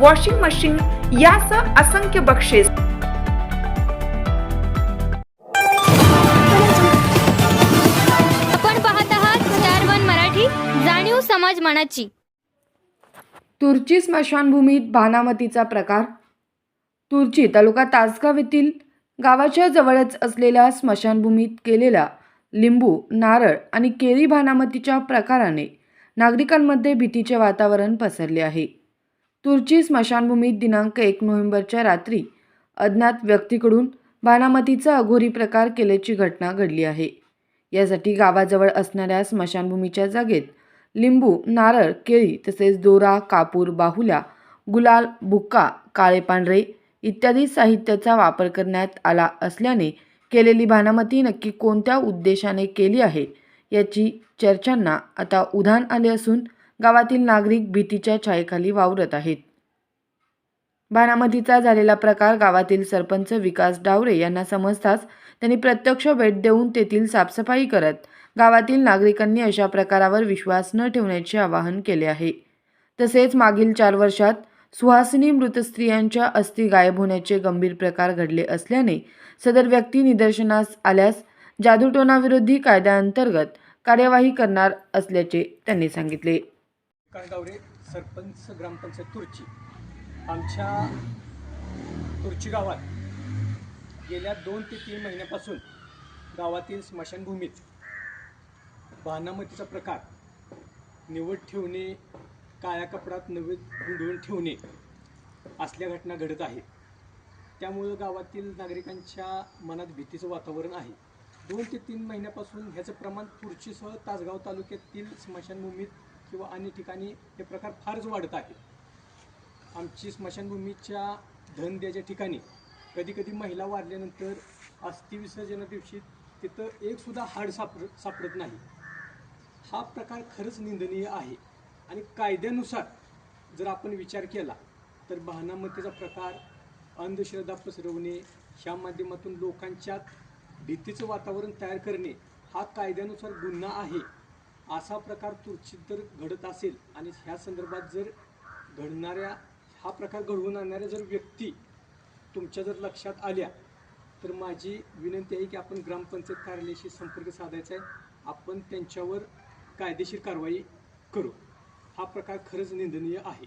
washing machine यासह असंख्य बक्षीस. आपण पाहत आहात स्टार वन मराठी जाणीव समाज मनाची. तुर्ची स्मशानभूमीत बानामतीचा प्रकार. तुर्ची तालुका तासगाव येथील गावाच्या जवळच असलेल्या स्मशानभूमीत केलेल्या लिंबू नारळ आणि केळी बानामतीच्या प्रकाराने नागरिकांमध्ये भीतीचे वातावरण पसरले आहे. तुर्ची स्मशानभूमीत दिनांक एक नोव्हेंबरच्या रात्री अज्ञात व्यक्तीकडून बानामतीचा अघोरी प्रकार केल्याची घटना घडली आहे. यासाठी गावाजवळ असणाऱ्या स्मशानभूमीच्या जागेत लिंबू नारळ केळी तसेच दोरा कापूर बाहुल्या गुलाल बुक्का काळे पांढरे इत्यादी साहित्याचा वापर करण्यात आला असल्याने केलेली भानामती नक्की कोणत्या उद्देशाने केली आहे याची चर्चांना आता उधाण आले असून गावातील नागरिक भीतीच्या छायेखाली वावरत आहेत. बारामतीचा झालेला प्रकार गावातील सरपंच विकास डावरे यांना समजताच त्यांनी प्रत्यक्ष भेट देऊन तेथील साफसफाई करत गावातील नागरिकांनी अशा प्रकारावर विश्वास न ठेवण्याचे आवाहन केले आहे. तसेच मागील चार वर्षात सुहासिनी मृत स्त्रियांच्या अस्थी गायब होण्याचे गंभीर प्रकार घडले असल्याने सदर व्यक्ती निदर्शनास आल्यास जादूटोणाविरोधी कायद्याअंतर्गत कार्यवाही करणार असल्याचे त्यांनी सांगितले. काळगावरे सरपंच ग्रामपंचायत तुर्ची. आमच्या तुर्ची गावात गेल्या दोन ते तीन महिन्यापासून गावातील स्मशानभूमीत बानामतीचा प्रकार निवड ठेवणे काळ्या कपड्यात नवीन गुंडवून ठेवणे असल्या घटना घडत आहेत. त्यामुळं गावातील नागरिकांच्या मनात भीतीचं वातावरण आहे. दोन ते तीन महिन्यापासून ह्याचं प्रमाण तुर्चीसह तासगाव तालुक्यातील स्मशानभूमीत किंवा अन्य ठिकाणी हे प्रकार फारच वाढत आहे आमची स्मशानभूमीच्या धनद्याच्या ठिकाणी कधी कधी महिला वारल्यानंतर अस्थिविसर्जना दिवशी तिथं एकसुद्धा हाड सापर सापडत नाही. हा प्रकार खरंच निंदनीय आहे. आणि कायद्यानुसार जर आपण विचार केला तर बहानामतीचा प्रकार अंधश्रद्धा पसरवणे ह्या माध्यमातून लोकांच्यात भीतीचं वातावरण तयार करणे हा कायद्यानुसार गुन्हा आहे. असा प्रकार तुर्चीत जर घडत असेल आणि ह्या संदर्भात जर घडणाऱ्या हा प्रकार घडवून आणणाऱ्या जर व्यक्ती तुमच्या जर लक्षात आल्या तर माझी विनंती आहे की आपण ग्रामपंचायत कार्यालयाशी संपर्क साधायचा आहे. आपण त्यांच्यावर कायदेशीर कारवाई करू. हा प्रकार खरंच निंदनीय आहे.